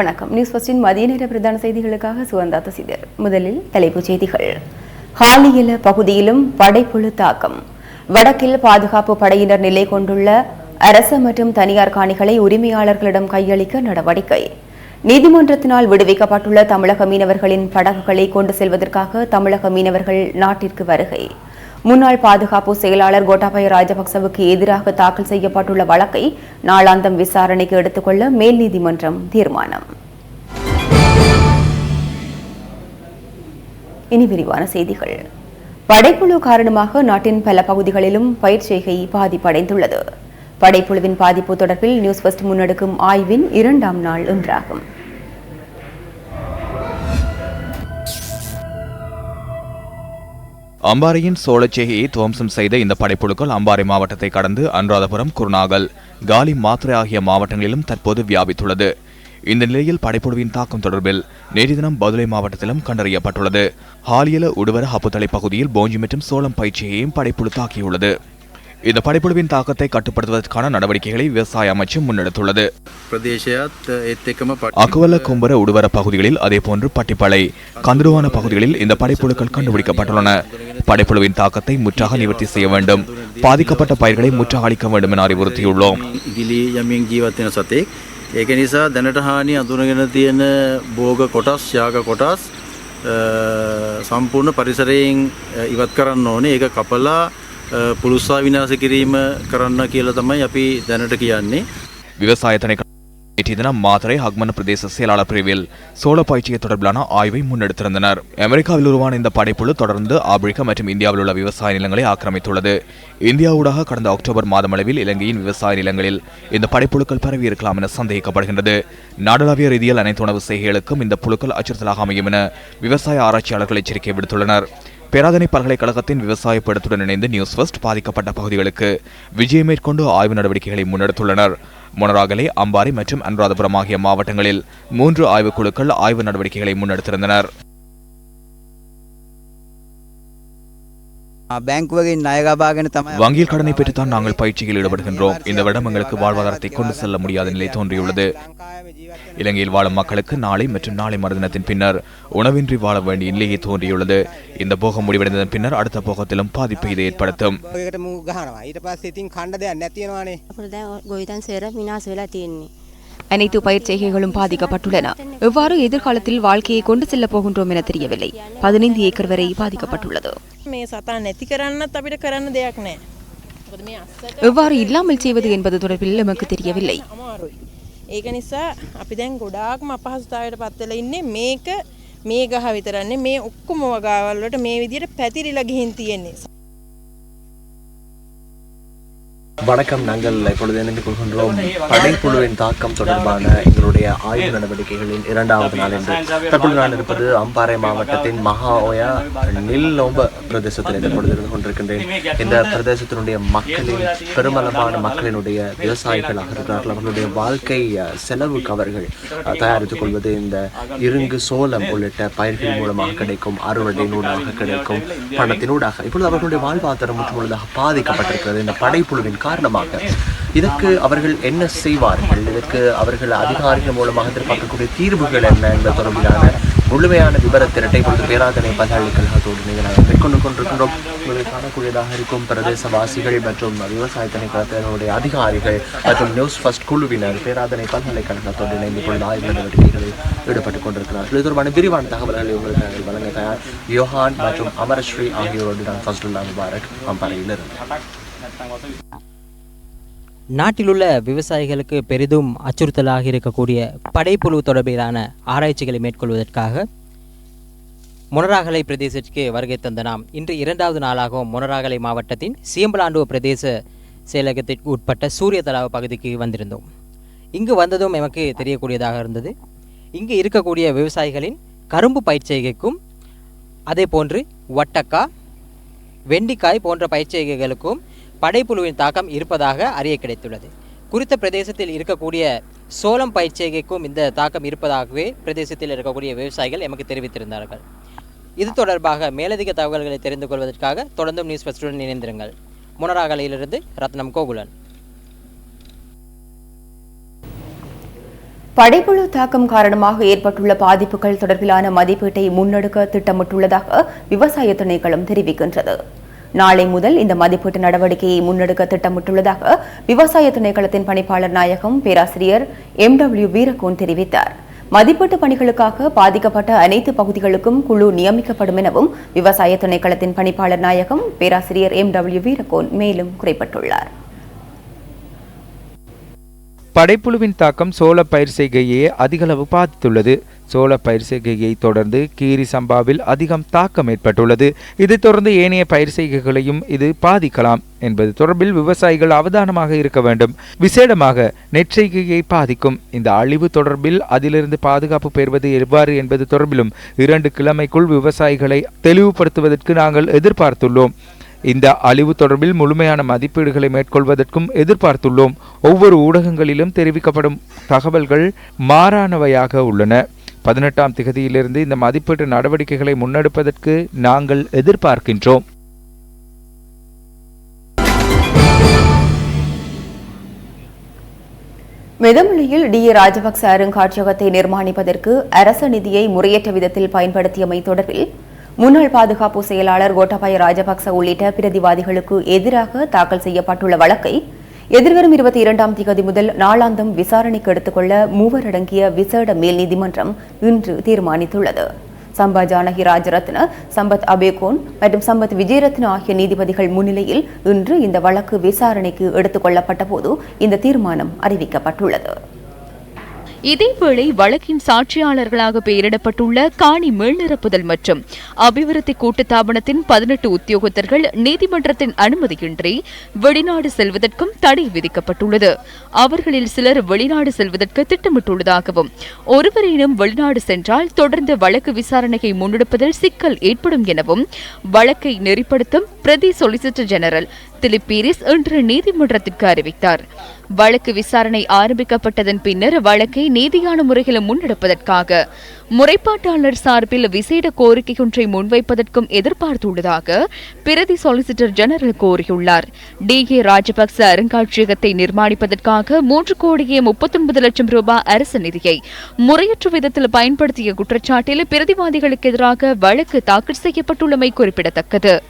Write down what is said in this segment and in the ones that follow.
வணக்கம். நியூஸ் ஃபர்ஸ்டின் மதிய நேர பிரதான செய்திகளுக்காக சுகந்தா தசிதர். முதலில் தலைப்புச் செய்திகள். ஹாலியில பகுதியிலும் படைப்புழு தாக்கம். வடக்கில் பாதுகாப்பு படையினர் நிலை கொண்டுள்ள அரசு மற்றும் தனியார் காணிகளை உரிமையாளர்களிடம் கையளிக்க நடவடிக்கை. நீதிமன்றத்தினால் விடுவிக்கப்பட்டுள்ள தமிழக மீனவர்களின் படகுகளை கொண்டு செல்வதற்காக தமிழக மீனவர்கள் நாட்டிற்கு வருகை. முன்னாள் பாதுகாப்பு செயலாளர் கோட்டாபய ராஜபக்சவுக்கு எதிராக தாக்கல் செய்யப்பட்டுள்ள வழக்கை நாளாந்தம் விசாரணைக்கு எடுத்துக்கொள்ள மேல் நீதிமன்றம் தீர்மானம். இனி விரிவான செய்திகள். படைப்புழு காரணமாக நாட்டின் பல பகுதிகளிலும் பயிர் செய்கை பாதிப்படைந்துள்ளது. படைப்புழுவின் பாதிப்பு தொடர்பில் நியூஸ் ஃபர்ஸ்ட் முன்னெடுக்கும் ஆய்வின் இரண்டாம் நாள் ஒன்றாகும் அம்பாறையின் சோழச்சேகையை துவம்சம் செய்த இந்த படைப்புழுக்கள் அம்பாறை மாவட்டத்தை கடந்து அனுராதபுரம் குருநாகல் காலி மாத்திரை ஆகிய மாவட்டங்களிலும் தற்போது வியாபித்துள்ளது. இந்த நிலையில் படைப்புழுவின் தாக்கம் தொடர்பில் நேற்று தினம் பதுளை மாவட்டத்திலும் கண்டறியப்பட்டுள்ளது. ஹாலியல உடுவர ஹப்புத்தலை பகுதியில் போஞ்சி மற்றும் சோளம் பயிற்சியையும் படைப்புழு தாக்கியுள்ளது. இந்த படைப்புழுவின் தாக்கத்தை கட்டுப்படுத்துவதற்கான நடவடிக்கைகளை விவசாய அமைச்சு முன்னெடுத்துள்ளது ප්‍රදේශයත් ඒත් එකම පට அக்குவல கும்பர உடுவர பகுதிகளில் அதேபோன்று பட்டிப்பளை கந்துருவான பகுதிகளில் இந்த படைப்புழுக்கள் கண்டுபிடிக்கப்பட்டுள்ளன படைப்புழுவின் தாக்கத்தை முற்றாக நிவர்த்தி செய்ய வேண்டும் பாதிக்கப்பட்ட பயிர்களை முற்றாக அளிக்க வேண்டும் என அறிவுறுத்தியுள்ளோம் ගිලි යමින් ජීවත්වෙන සතෙක් ඒක නිසා දැනට හානි අඳුනගෙන තියෙන බෝග කොටස් යාග කොටස් අ, සම්පූර්ණ පරිසරයෙන් අ, ඉවත් කරන්න ඕනේ ඒක කපලා අ, පුළුස්සා විනාස කිරීම කරන්න කියලා තමයි අපි දැනට කියන්නේ விவசாய திணைக்களம் நேற்றைய தினம் மாத்தறை ஹக்மன் பிரதேச செயலாளர் பிரிவில் சோள பயிற்சியை தொடர்பிலான ஆய்வை முன்னெடுத்திருந்தனர் அமெரிக்காவில் உருவான இந்த படைப்புழு தொடர்ந்து ஆப்பிரிக்கா மற்றும் இந்தியாவில் உள்ள விவசாய நிலங்களை ஆக்கிரமித்துள்ளது இந்தியாவூடாக கடந்த அக்டோபர் மாதமளவில் இலங்கையின் விவசாய நிலங்களில் இந்த படைப்புழுக்கள் பரவி இருக்கலாம் என சந்தேகிக்கப்படுகின்றது நாடளாவிய ரீதியில் அனைத்து உணவு செய்கைகளுக்கும் இந்த புழுக்கள் அச்சுறுத்தலாக அமையும் என விவசாய ஆராய்ச்சியாளர்கள் எச்சரிக்கை விடுத்துள்ளனர் பேராதனை பல்கலைக்கழகத்தின் விவசாய படத்துடன் இணைந்து நியூஸ் ஃபர்ஸ்ட் பாதிக்கப்பட்ட பகுதிகளுக்கு விஜயம் மேற்கொண்டு ஆய்வு நடவடிக்கைகளை முன்னெடுத்துள்ளனர். மொனராகலை அம்பாறை மற்றும் அனுராதபுரம் ஆகிய மாவட்டங்களில் மூன்று ஆய்வுக்குழுக்கள் ஆய்வு நடவடிக்கைகளை முன்னெடுத்திருந்தனர். வங்கியில் கடனை பெற்றுத்தான் நாங்கள் பயிற்சியில் ஈடுபடுகின்றோம் இந்த வருடம் எங்களுக்கு வாழ்வாதாரத்தை கொண்டு செல்ல முடியாத நிலை தோன்றியுள்ளது இலங்கையில் வாழும் மக்களுக்கு நாளை மற்றும் நாளை மறுதினத்தின் பின்னர் உணவின்றி வாழ வேண்டிய நிலையை தோன்றியுள்ளது இந்த போகம் முடிவடைந்ததன் பின்னர் அடுத்த போகத்திலும் பாதிப்பை இது ஏற்படுத்தும் அனைத்து பயிர் செய்கைகளும் பாதிக்கப்பட்டுள்ளன எவ்வாறு எதிர்காலத்தில் வாழ்க்கையை கொண்டு செல்ல போகின்றோம் என தெரியவில்லை பதினைந்து ஏக்கர் வரை பாதிக்கப்பட்டுள்ளது මේ සතා නැති කරන්නත් අපිට කරන්න දෙයක් නෑ. මොකද මේ අස්සට எவ்வாறு இல்லாமல் செய்வது என்பது தொடர்பில் எமக்கு தெரியவில்லை අමාරුයි. ඒක නිසා අපි දැන් ගොඩාක්ම අපහසුතාවයට පත්වෙලා ඉන්නේ මේක මේ ගහ විතරන්නේ මේ ඔක්කොම වගාවල් වලට මේ විදිහට පැතිරිලා ගිහින් තියෙන්නේ. வணக்கம் நாங்கள் இப்பொழுது இணைந்து கொள்கின்றோம் படைப்புழுவின் தாக்கம் தொடர்பான எங்களுடைய ஆய்வு நடவடிக்கைகளின் இரண்டாவது நாள் என்று தற்போது நான் இருப்பது அம்பாறை மாவட்டத்தின் மகா ஓயா நில்லோம்ப பிரதேசத்தில் இந்த பொழுது இருந்து கொண்டிருக்கின்றேன். இந்த பிரதேசத்தினுடைய மக்களின் பெருமளவான மக்களினுடைய விவசாயிகளாக இருக்கிறார்கள். அவர்களுடைய வாழ்க்கை செலவு செலவுக்கு அவர்கள் தயாரித்துக் கொள்வது இந்த இருங்கு சோளம் உள்ளிட்ட பயிர்கள் மூலமாக கிடைக்கும் அறுவடையினூடாக கிடைக்கும் பணத்தினூடாக இப்பொழுது அவர்களுடைய வாழ்வாதாரம் முற்றுமுழுதாக பாதிக்கப்பட்டிருக்கிறது. இந்த படைப்புழுவின் காரணமாக இதற்கு அவர்கள் என்ன செய்வார்கள்? இதற்கு அவர்கள் அதிகாரிகள் மூலமாக எதிர்பார்க்கக்கூடிய தீர்வுகள் என்ன என்பது தொடர்பிலான முழுமையான விவர திரட்டை பேராதனை பல்கலைக்கழகத்தோடு நீங்கள் மேற்கொண்டு கொண்டிருக்கின்றோம். உங்களை காணக்கூடியதாக இருக்கும் பிரதேசவாசிகள் மற்றும் விவசாய திணைக்களத்தினுடைய அதிகாரிகள் மற்றும் நியூஸ் ஃபர்ஸ்ட் குழுவினர் பேராதனை பல்கலைக்கழகத்தோடு இணைந்து கொண்டு ஆய்வு நடவடிக்கைகளில் ஈடுபட்டுக் கொண்டிருக்கிறார்கள். இது தொடர்பான விரிவான தகவல்களை உங்களுக்கு வழங்க தயார் யோஹான் மற்றும் அமரஸ்ரீ ஆகியோரோடு நான் ஃபஸ்ட்டுல்லா முபாரக் அம்பாறையில் இருந்தேன் நாட்டிலுள்ள விவசாயிகளுக்கு பெரிதும் அச்சுறுத்தலாக இருக்கக்கூடிய படைப்புழு தொடர்பிலான ஆராய்ச்சிகளை மேற்கொள்வதற்காக மொனராகலை பிரதேசத்திற்கு வருகை தந்த நாம் இன்று இரண்டாவது நாளாகவும் மொனராகலை மாவட்டத்தின் சியம்பலாண்டு பிரதேச செயலகத்திற்கு உட்பட்ட சூரியதலா பகுதிக்கு வந்திருந்தோம். இங்கு வந்ததும் எமக்கு தெரியக்கூடியதாக இருந்தது. இங்கு இருக்கக்கூடிய விவசாயிகளின் கரும்பு பயிர்ச்செய்கைக்கும் அதே போன்று வட்டக்கா வெண்டிக்காய் போன்ற பயிற்சிகைகளுக்கும் படைப்புழுவின் தாக்கம் இருப்பதாக அறிய கிடைத்துள்ளது. குறித்த பிரதேசத்தில் இருக்கக்கூடிய சோளம் பயிர்ச்செய்கைக்கும் இந்த தாக்கம் இருப்பதாகவே பிரதேசத்தில் இருக்கக்கூடிய விவசாயிகள் எமக்கு தெரிவித்திருந்தார்கள். இது தொடர்பாக மேலதிக தகவல்களை தெரிந்து கொள்வதற்காக தொடர்ந்தும் நியூஸ் ஃபஸ்ட்டுடன் இணைந்திருங்கள். முனராகலையிலிருந்து ரத்னம் கோகுலன். படைப்புழு தாக்கம் காரணமாக ஏற்பட்டுள்ள பாதிப்புகள் தொடர்பிலான மதிப்பீட்டை முன்னெடுக்க திட்டமிட்டுள்ளதாக விவசாய திணைக்களம் தெரிவிக்கின்றது. நாளை முதல் இந்த மதிப்பீட்டு நடவடிக்கையை முன்னெடுக்க திட்டமிட்டுள்ளதாக விவசாய திணைக்களத்தின் பணிப்பாளர் நாயகம் பேராசிரியர் எம் டபிள்யூ வீரகோன் தெரிவித்தார். மதிப்பீட்டு பணிகளுக்காக பாதிக்கப்பட்ட அனைத்து பகுதிகளுக்கும் குழு நியமிக்கப்படும் எனவும் விவசாய திணைக்களத்தின் பணிப்பாளர் நாயகம் பேராசிரியர் எம் டபிள்யூ வீரகோன் மேலும் குறிப்பிட்டுள்ளார். படைப்புழுவின் தாக்கம் சோள பயிர் செய்கையை அதிகளவு பாதித்துள்ளது. சோள பயிர் செய்கையை தொடர்ந்து கீரி சம்பாவில் அதிகம் தாக்கம் ஏற்பட்டுள்ளது. இதைத் தொடர்ந்து ஏனைய பயிர் செய்கைகளையும் இது பாதிக்கலாம் என்பது தொடர்பில் விவசாயிகள் அவதானமாக இருக்க வேண்டும். விசேடமாக நெற்செய்கையை பாதிக்கும். இந்த அழிவு தொடர்பில் அதிலிருந்து பாதுகாப்பு பெறுவது எவ்வாறு என்பது தொடர்பிலும் இரண்டு கிழமைக்குள் விவசாயிகளை தெளிவுபடுத்துவதற்கு நாங்கள் எதிர்பார்த்துள்ளோம். இந்த அழிவு தொடர்பில் முழுமையான மதிப்பீடுகளை மேற்கொள்வதற்கும் எதிர்பார்த்துள்ளோம். ஒவ்வொரு ஊடகங்களிலும் தெரிவிக்கப்படும் தகவல்கள் மாறானவையாக உள்ளன. பதினெட்டாம் திகதியிலிருந்து இந்த மதிப்பீட்டு நடவடிக்கைகளை முன்னெடுப்பதற்கு நாங்கள் எதிர்பார்க்கின்றோம். மெதமலையில் டி ஏ ராஜபக்ச அருங்காட்சியகத்தை நிர்மாணிப்பதற்கு அரச நிதியை முறையற்ற விதத்தில் பயன்படுத்தியமை தொடர்பில் முன்னாள் பாதுகாப்பு செயலாளர் கோட்டாபாய ராஜபக்ச உள்ளிட்ட பிரதிவாதிகளுக்கு எதிராக தாக்கல் செய்யப்பட்டுள்ள வழக்கை எதிர்வரும் இருபத்தி இரண்டாம் தேதி முதல் நாளாந்தம் விசாரணைக்கு எடுத்துக்கொள்ள மூவர் அடங்கிய விசேட மேல் நீதிமன்றம் இன்று தீர்மானித்துள்ளது. சம்பா ஜானகி ராஜரத்ன சம்பத் அபேகோன் மற்றும் சம்பத் விஜயரத்ன ஆகிய நீதிபதிகள் முன்னிலையில் இன்று இந்த வழக்கு விசாரணைக்கு எடுத்துக் கொள்ளப்பட்ட போது இந்த தீர்மானம் அறிவிக்கப்பட்டுள்ளது. இதேவேளை வழக்கின் சாட்சியாளர்களாக பெயரிடப்பட்டுள்ள காணி மேல்நிரப்புதல் மற்றும் அபிவிருத்தி கூட்டுத்தாபனத்தின் பதினெட்டு உத்தியோகத்தர்கள் நீதிமன்றத்தின் அனுமதியின்றி வெளிநாடு செல்வதற்கும் தடை விதிக்கப்பட்டுள்ளது. அவர்களில் சிலர் வெளிநாடு செல்வதற்கு திட்டமிட்டுள்ளதாகவும் ஒருவரேனும் வெளிநாடு சென்றால் தொடர்ந்து வழக்கு விசாரணையை முன்னெடுப்பதில் சிக்கல் ஏற்படும் எனவும் வழக்கை நெறிப்படுத்தும் பிரதி சொலிசிட்டர் ஜெனரல் திலிப்பீரிஸ் இன்று நீதிமன்றத்திற்கு அறிவித்தார். வழக்கு விசாரணை ஆரம்பிக்கப்பட்டதன் பின்னர் வழக்கை நீதியான முறையில் முன்னெடுப்பதற்காக முறைப்பாட்டாளர் சார்பில் விசேட கோரிக்கை ஒன்றை முன்வைப்பதற்கும் எதிர்பார்த்துள்ளதாக பிரதி சொலிசிட்டர் ஜெனரல் கோரியுள்ளார் டி. கே. ராஜபக்ச அருங்காட்சியகத்தை நிர்மாணிப்பதற்காக மூன்று கோடியே முப்பத்தொன்பது லட்சம் ரூபாய் அரசு நிதியை முறையற்ற விதத்தில் பயன்படுத்திய குற்றச்சாட்டில் பிரதிவாதிகளுக்கு எதிராக வழக்கு தாக்கல் செய்யப்பட்டுள்ளமை குறிப்பிடத்தக்கது.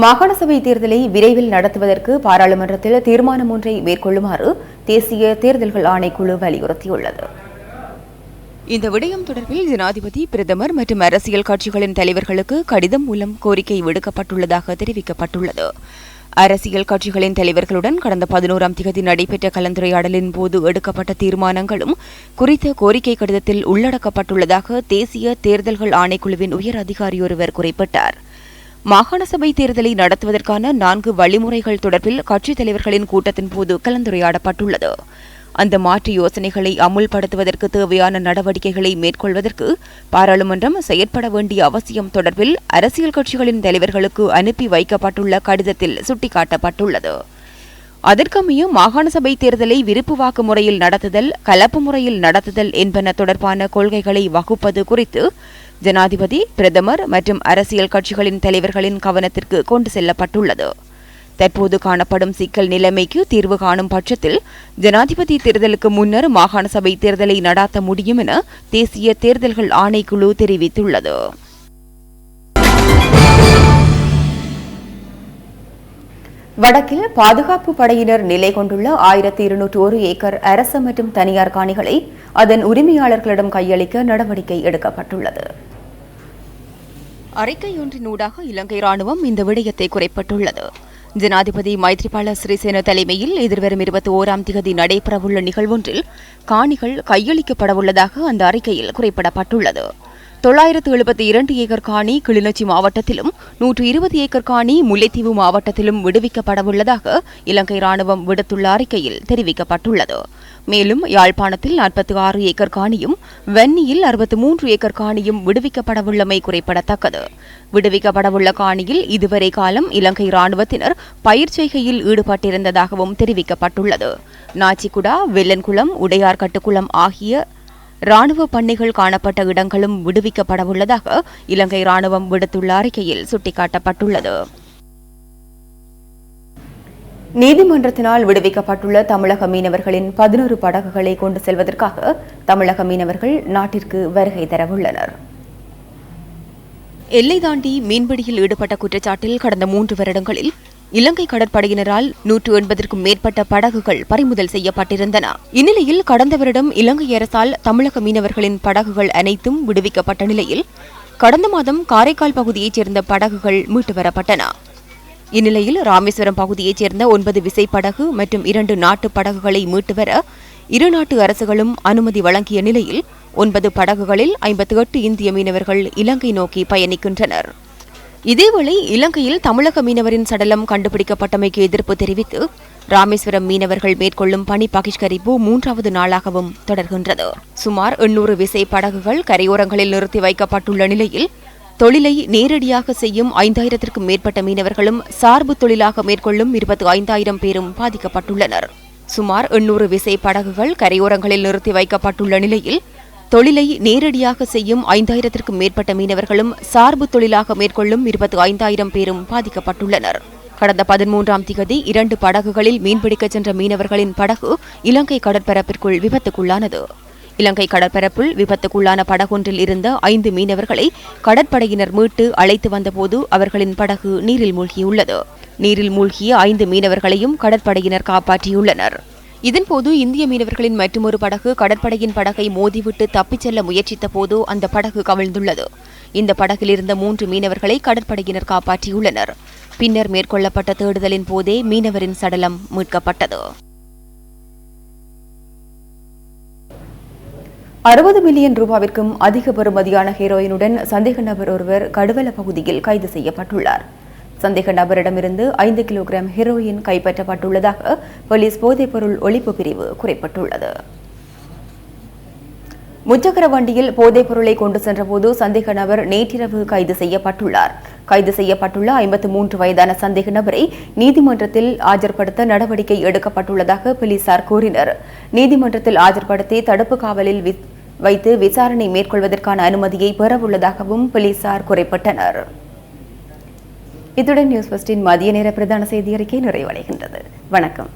மாகாண சபை தேர்தலை விரைவில் நடத்துவதற்கு பாராளுமன்றத்தில் தீர்மானம் ஒன்றை மேற்கொள்ளுமாறு தேசிய தேர்தல்கள் ஆணைக்குழு வலியுறுத்தியுள்ளது. இந்த விடயம் தொடர்பில் ஜனாதிபதி பிரதமர் மற்றும் அரசியல் கட்சிகளின் தலைவர்களுக்கு கடிதம் மூலம் கோரிக்கை விடுக்கப்பட்டுள்ளதாக தெரிவிக்கப்பட்டுள்ளது. அரசியல் கட்சிகளின் தலைவர்களுடன் கடந்த பதினோராம் திகதி நடைபெற்ற கலந்துரையாடலின் போது எடுக்கப்பட்ட தீர்மானங்களும் குறித்த கோரிக்கை கடிதத்தில் உள்ளடக்கப்பட்டுள்ளதாக தேசிய தேர்தல்கள் ஆணைக்குழுவின் உயர் அதிகாரியொருவர் குறிப்பிட்டார். மாகாண சபை தேர்தலை நடத்துவதற்கான நான்கு வழிமுறைகள் தொடர்பில் கட்சித் தலைவர்களின் கூட்டத்தின் போது கலந்துரையாடப்பட்டுள்ளது. அந்த மாற்று யோசனைகளை அமுல்படுத்துவதற்கு தேவையான நடவடிக்கைகளை மேற்கொள்வதற்கு பாராளுமன்றம் செயற்பட வேண்டிய அவசியம் தொடர்பில் அரசியல் கட்சிகளின் தலைவர்களுக்கு அனுப்பி வைக்கப்பட்டுள்ள கடிதத்தில் சுட்டிக்காட்டப்பட்டுள்ளது. அதற்கமைய மாகாண சபை தேர்தலை விருப்பு வாக்கு முறையில் நடத்துதல் கலப்பு முறையில் நடத்துதல் என்பன தொடர்பான கொள்கைகளை வகுப்பது குறித்து ஜனாதிபதி பிரதமர் மற்றும் அரசியல் கட்சிகளின் தலைவர்களின் கவனத்திற்கு கொண்டு செல்லப்பட்டுள்ளது. தற்போது காணப்படும் சிக்கல் நிலைமைக்கு தீர்வு காணும் பட்சத்தில் ஜனாதிபதி தேர்தலுக்கு முன்னர் மாகாண சபை தேர்தலை நடாத்த முடியும் என தேசிய தேர்தல்கள் ஆணைக்குழு தெரிவித்துள்ளது. வடக்கில் பாதுகாப்பு படையினர் நிலை கொண்டுள்ள ஆயிரத்தி இருநூற்று ஒரு ஏக்கர் அரசு மற்றும் தனியார் காணிகளை அதன் உரிமையாளர்களிடம் கையளிக்க நடவடிக்கை எடுக்கப்பட்டுள்ளது. அறிக்கையொன்றினூடாக இலங்கை ராணுவம் இந்த விடயத்தை குறைப்பட்டுள்ளது. ஜனாதிபதி மைத்ரிபால சிறிசேன தலைமையில் எதிர்வரும் இருபத்தி ஓராம் திகதி நடைபெறவுள்ள நிகழ்வொன்றில் காணிகள் கையளிக்கப்படவுள்ளதாக அந்த அறிக்கையில் குறிப்பிடப்பட்டுள்ளது. தொள்ளாயிரத்து எழுபத்தி இரண்டு ஏக்கர் காணி கிளிநொச்சி மாவட்டத்திலும் நூற்று இருபது ஏக்கர் காணி முல்லைத்தீவு மாவட்டத்திலும் விடுவிக்கப்படவுள்ளதாக இலங்கை ராணுவம் விடுத்துள்ள அறிக்கையில் தெரிவிக்கப்பட்டுள்ளது. மேலும் யாழ்ப்பாணத்தில் நாற்பத்தி ஆறு ஏக்கர் காணியும் வென்னியில் அறுபத்தி மூன்று ஏக்கர் காணியும் விடுவிக்கப்படவுள்ளமை குறிப்பிடத்தக்கது. விடுவிக்கப்படவுள்ள காணியில் இதுவரை காலம் இலங்கை ராணுவத்தினர் பயிர் செய்கையில் ஈடுபட்டிருந்ததாகவும் தெரிவிக்கப்பட்டுள்ளது. நாச்சிக்குடா வெள்ளன்குளம் உடையார்கட்டுக்குளம் ஆகிய ராணுவ பண்ணைகள் காணப்பட்ட இடங்களும் விடுவிக்கப்படவுள்ளதாக இலங்கை ராணுவம் விடுத்துள்ள அறிக்கையில் சுட்டிக்காட்டப்பட்டுள்ளது. நீதிமன்றத்தினால் விடுவிக்கப்பட்டுள்ள தமிழக மீனவர்களின் பதினோரு படகுகளை கொண்டு செல்வதற்காக தமிழக மீனவர்கள் நாட்டிற்கு வருகை தரவுள்ளனர். எல்லை தாண்டி மீன்பிடியில் ஈடுபட்ட குற்றச்சாட்டில் கடந்த மூன்று வருடங்களில் இலங்கை கடற்படையினரால் நூற்று எண்பதற்கும் மேற்பட்ட படகுகள் பறிமுதல் செய்யப்பட்டிருந்தன. இந்நிலையில் கடந்த வருடம் இலங்கை அரசால் தமிழக மீனவர்களின் படகுகள் அனைத்தும் விடுவிக்கப்பட்ட நிலையில் கடந்த மாதம் காரைக்கால் பகுதியைச் சேர்ந்த படகுகள் மீட்டு வரப்பட்டன. இந்நிலையில் ராமேஸ்வரம் பகுதியைச் சேர்ந்த ஒன்பது விசைப்படகு மற்றும் இரண்டு நாட்டு படகுகளை மீட்டு வர இரு நாட்டு அரசுகளும் அனுமதி வழங்கிய நிலையில் ஒன்பது படகுகளில் ஐம்பத்தி எட்டு இந்திய மீனவர்கள் இலங்கை நோக்கி பயணிக்கின்றனர். இதேவேளை இலங்கையில் தமிழக மீனவரின் சடலம் கண்டுபிடிக்கப்பட்டமைக்கு எதிர்ப்பு தெரிவித்து ராமேஸ்வரம் மீனவர்கள் மேற்கொள்ளும் பணி பகிஷ்கரிப்பு மூன்றாவது நாளாகவும் தொடர்கின்றது. சுமார் எண்ணூறு விசை படகுகள் கரையோரங்களில் நிறுத்தி வைக்கப்பட்டுள்ள நிலையில் தொழிலை நேரடியாக செய்யும் ஐந்தாயிரத்திற்கும் மேற்பட்ட மீனவர்களும் சார்பு தொழிலாக மேற்கொள்ளும் இருபத்தி ஐந்தாயிரம் பேரும் பாதிக்கப்பட்டுள்ளனர். சுமார் எண்ணூறு விசை படகுகள் கரையோரங்களில் நிறுத்தி வைக்கப்பட்டுள்ள நிலையில் தொழிலை நேரடியாக செய்யும் ஐந்தாயிரத்திற்கும் மேற்பட்ட மீனவர்களும் சார்பு தொழிலாக மேற்கொள்ளும் இருபத்தி ஐந்தாயிரம் பேரும் பாதிக்கப்பட்டுள்ளனர். கடந்த பதிமூன்றாம் திகதி இரண்டு படகுகளில் மீன்பிடிக்கச் சென்ற மீனவர்களின் படகு இலங்கை கடற்பரப்பிற்குள் விபத்துக்குள்ளானது. இலங்கை கடற்பரப்பில் விபத்துக்குள்ளான படகொன்றில் இருந்த ஐந்து மீனவர்களை கடற்படையினர் மீட்டு அழைத்து வந்தபோது அவர்களின் படகு நீரில் மூழ்கியுள்ளது. நீரில் மூழ்கிய ஐந்து மீனவர்களையும் கடற்படையினர் காப்பாற்றியுள்ளனர். இதன்போது இந்திய மீனவர்களின் மற்றொரு படகு கடற்படையின் படகை மோதிவிட்டு தப்பிச் செல்ல முயற்சித்த போது அந்த படகு கவிழ்ந்துள்ளது. இந்த படகில் இருந்த மூன்று மீனவர்களை கடற்படையினர் காப்பாற்றியுள்ளனர். பின்னர் மேற்கொள்ளப்பட்ட தேடுதலின் போதே மீனவரின் சடலம் மீட்கப்பட்டது. அறுபது மில்லியன் ரூபாவிற்கும் அதிக பெறுமதியான ஹீரோயினுடன் சந்தேக நபர் ஒருவர் கடுவல பகுதியில் கைது செய்யப்பட்டுள்ளார். சந்தேக நபரிடமிருந்து ஐந்து கிலோகிராம் ஹெரோயின் கைப்பற்றப்பட்டுள்ளதாக போலீஸ் போதைப்பொருள் ஒழிப்பு பிரிவு குறிப்பிட்டுள்ளது. முச்சக்கர வண்டியில் போதைப் பொருளை கொண்டு சென்றபோது சந்தேக நபர் நேற்றிரவு கைது செய்யப்பட்டுள்ளார். கைது செய்யப்பட்டுள்ள ஐம்பத்து மூன்று வயதான சந்தேக நபரை நீதிமன்றத்தில் ஆஜர்படுத்த நடவடிக்கை எடுக்கப்பட்டுள்ளதாக போலீசார் கூறினர். நீதிமன்றத்தில் ஆஜர்படுத்தி தடுப்பு காவலில் வி- வைத்து விசாரணை மேற்கொள்வதற்கான அனுமதியை பெறவுள்ளதாகவும் போலீசார் குறிப்பிட்டனர். இத்துடன் நியூஸ் ஃபர்ஸ்டின் மதிய நேர பிரதான செய்தி அறிக்கை நிறைவடைகின்றது. வணக்கம்.